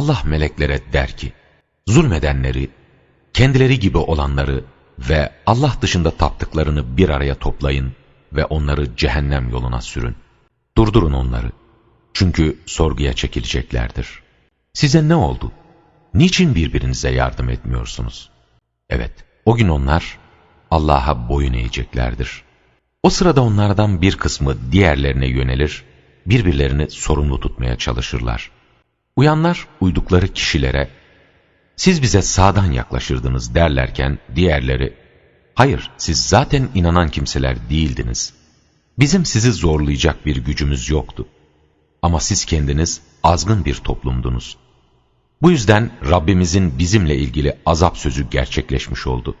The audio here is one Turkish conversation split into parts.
Allah meleklere der ki, zulmedenleri, kendileri gibi olanları ve Allah dışında taptıklarını bir araya toplayın ve onları cehennem yoluna sürün. Durdurun onları. Çünkü sorguya çekileceklerdir. Size ne oldu? Niçin birbirinize yardım etmiyorsunuz? Evet, o gün onlar Allah'a boyun eğeceklerdir. O sırada onlardan bir kısmı diğerlerine yönelir, birbirlerini sorumlu tutmaya çalışırlar. Uyanlar uydukları kişilere, siz bize sağdan yaklaşırdınız derlerken diğerleri, hayır siz zaten inanan kimseler değildiniz. Bizim sizi zorlayacak bir gücümüz yoktu. Ama siz kendiniz azgın bir toplumdunuz. Bu yüzden Rabbimizin bizimle ilgili azap sözü gerçekleşmiş oldu.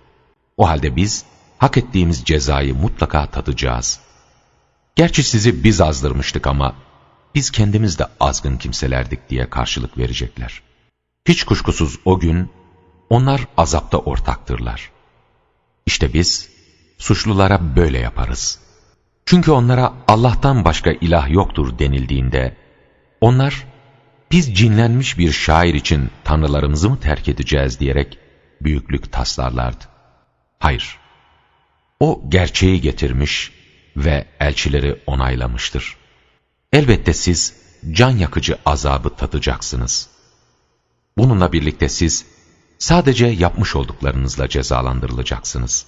O halde biz hak ettiğimiz cezayı mutlaka tadacağız. Gerçi sizi biz azdırmıştık ama biz kendimiz de azgın kimselerdik diye karşılık verecekler. Hiç kuşkusuz o gün onlar azapta ortaktırlar. İşte biz suçlulara böyle yaparız. Çünkü onlara Allah'tan başka ilah yoktur denildiğinde onlar biz cinlenmiş bir şair için tanrılarımızı mı terk edeceğiz diyerek büyüklük taslarlardı. Hayır, o gerçeği getirmiş ve elçileri onaylamıştır. Elbette siz can yakıcı azabı tadacaksınız. Bununla birlikte siz sadece yapmış olduklarınızla cezalandırılacaksınız.